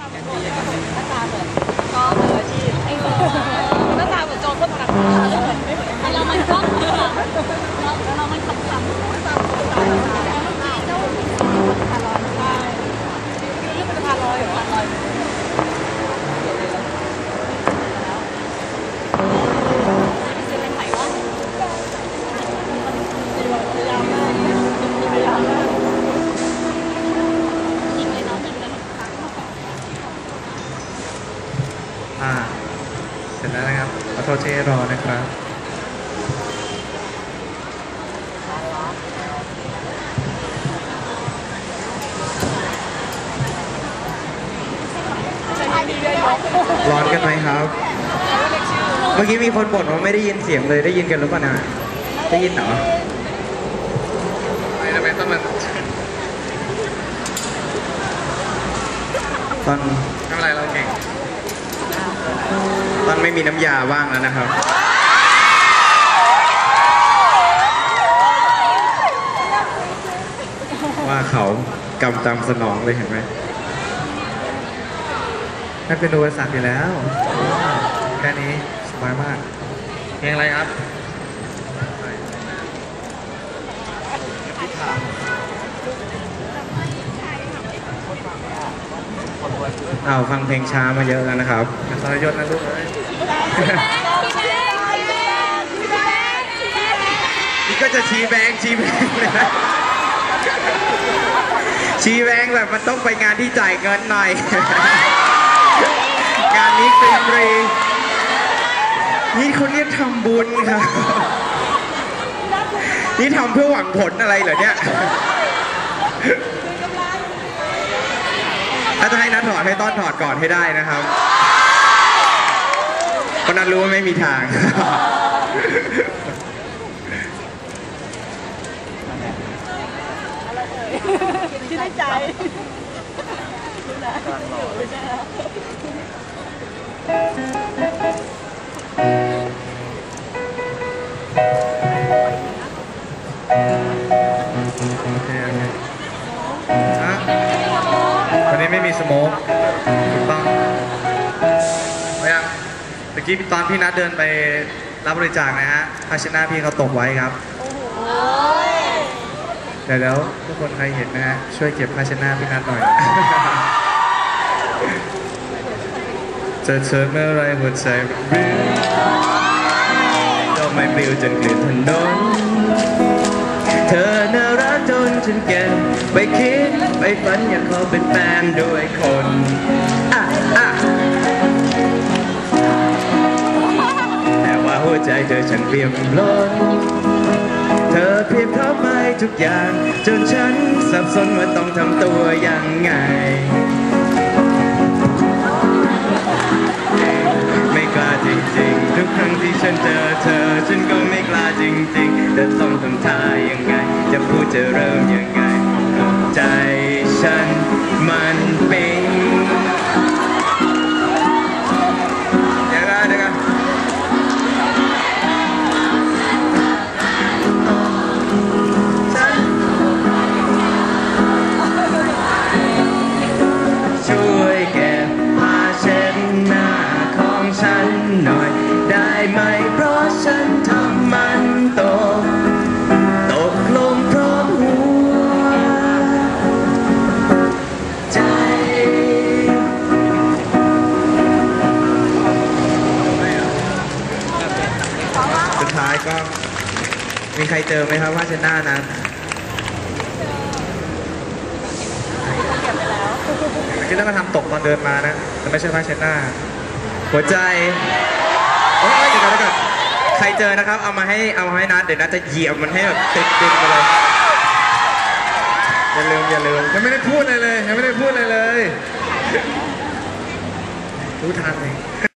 หน้าตาเหมือนก็มืออาชีพหน้าตาเหมือนโจรคนหนักแต่เรามันก็เราเรามันขำๆหน้าตาเหมือนโจรเจ้าพาลอยใช่คือเรื่องเป็นพาลอยหรือพาลอยซื้อเป็นไผ่วะพยายามมากพยายามมากยิงเลยน้องยิงเลย อ่า เสร็จแล้วนะครับ ขอโทษที่ให้รอนะครับร้อนกันไหมครับ เมื่อกี้มีคนบ่นว่าไม่ได้ยินเสียงเลยได้ยินกันหรือเปล่านะได้ยินเหรอไม่ทำไมต้องมาตอนไม่เป็นไรเราเก่ง ตอนไม่มีน้ำยาว่างแล้วนะครับ ว่าเขากำตามสนองเลยเห็นไหมนั่นเป็นอุปสรรคอยู่แล้ว แค่นี้สบายมากเพลงอะไรครับ เอาวฟังเพลงช้ามาเยอะแล้วนะครับสรยศนะลูกเอ้ยนี่ก็จะชี้แบงค์ชี้แบงค์เลยนะชี้แบงค์แบบมันต้องไปงานที่จ่ายเงินหน่อย งานนี้ฟรีฟรีนี่เขาเรียกทำบุญครับ นี่ทำเพื่อหวังผลอะไรเหรอเนี่ย ถ้าจะให้นัดถอดให้ต้อนถอดก่อนให้ได้นะครับเพราะนัดรู้ว่าไม่มีทาง คิดในใจ ไม่มีสโมกถูกต้องไม่ยังตะกี้ตอนพี่นัดเดินไปรับบริจาคนะฮะภาชนะพี่เขาตกไว้ครับเดี๋ยวแล้วทุกคนใครเห็นนะฮะช่วยเก็บภาชนะพี่นัดหน่อยจอเธอเมื่อไรหัวใจปลิวดอกไม้ปลิวจนเกลื่อนถนนเธอน่ารักจน ฉันเก็บไปคิดไปฝันอยากขอเป็นแฟนด้วยคนอะอะแต่ว่าหัวใจเธอฉันเปียบล้นเธอเพียบพร้อมไปทุกอย่าง จนฉันสับสนว่าต้องทำตัวยังไงไม่กล้าจริงๆ ทุกครั้งที่ฉันเจอเธอ ฉันก็ไม่กล้าจริงๆแต่ต้องท พูดจะเริ่มยังไง ใจฉันมันเป็นเดี๋ยวกันเดี๋ยวกันช่วยเก็บผ้าเช็ดหน้าของฉันหน่อย ได้ไหมเพราะฉันทำ มีใครเจอไหมครับว่าเชนหน้านั้นคิดว่ามาทำตกตอนเดินมานะแต่ไม่ใช่ผ้าเช็ดหน้า หัวใจโอ้ยเดี๋ยวก่อนเดี๋ยวก่อนใครเจอนะครับ เอามาให้เอามาให้นัดเดี๋ยวนัดจะเหยียบมันให้แบบติดดินไปเลยอย่าลืมอย่าลืมยังไม่ได้พูดอะไรเลยยังไม่ได้พูดอะไรเลย รู้ทันเอง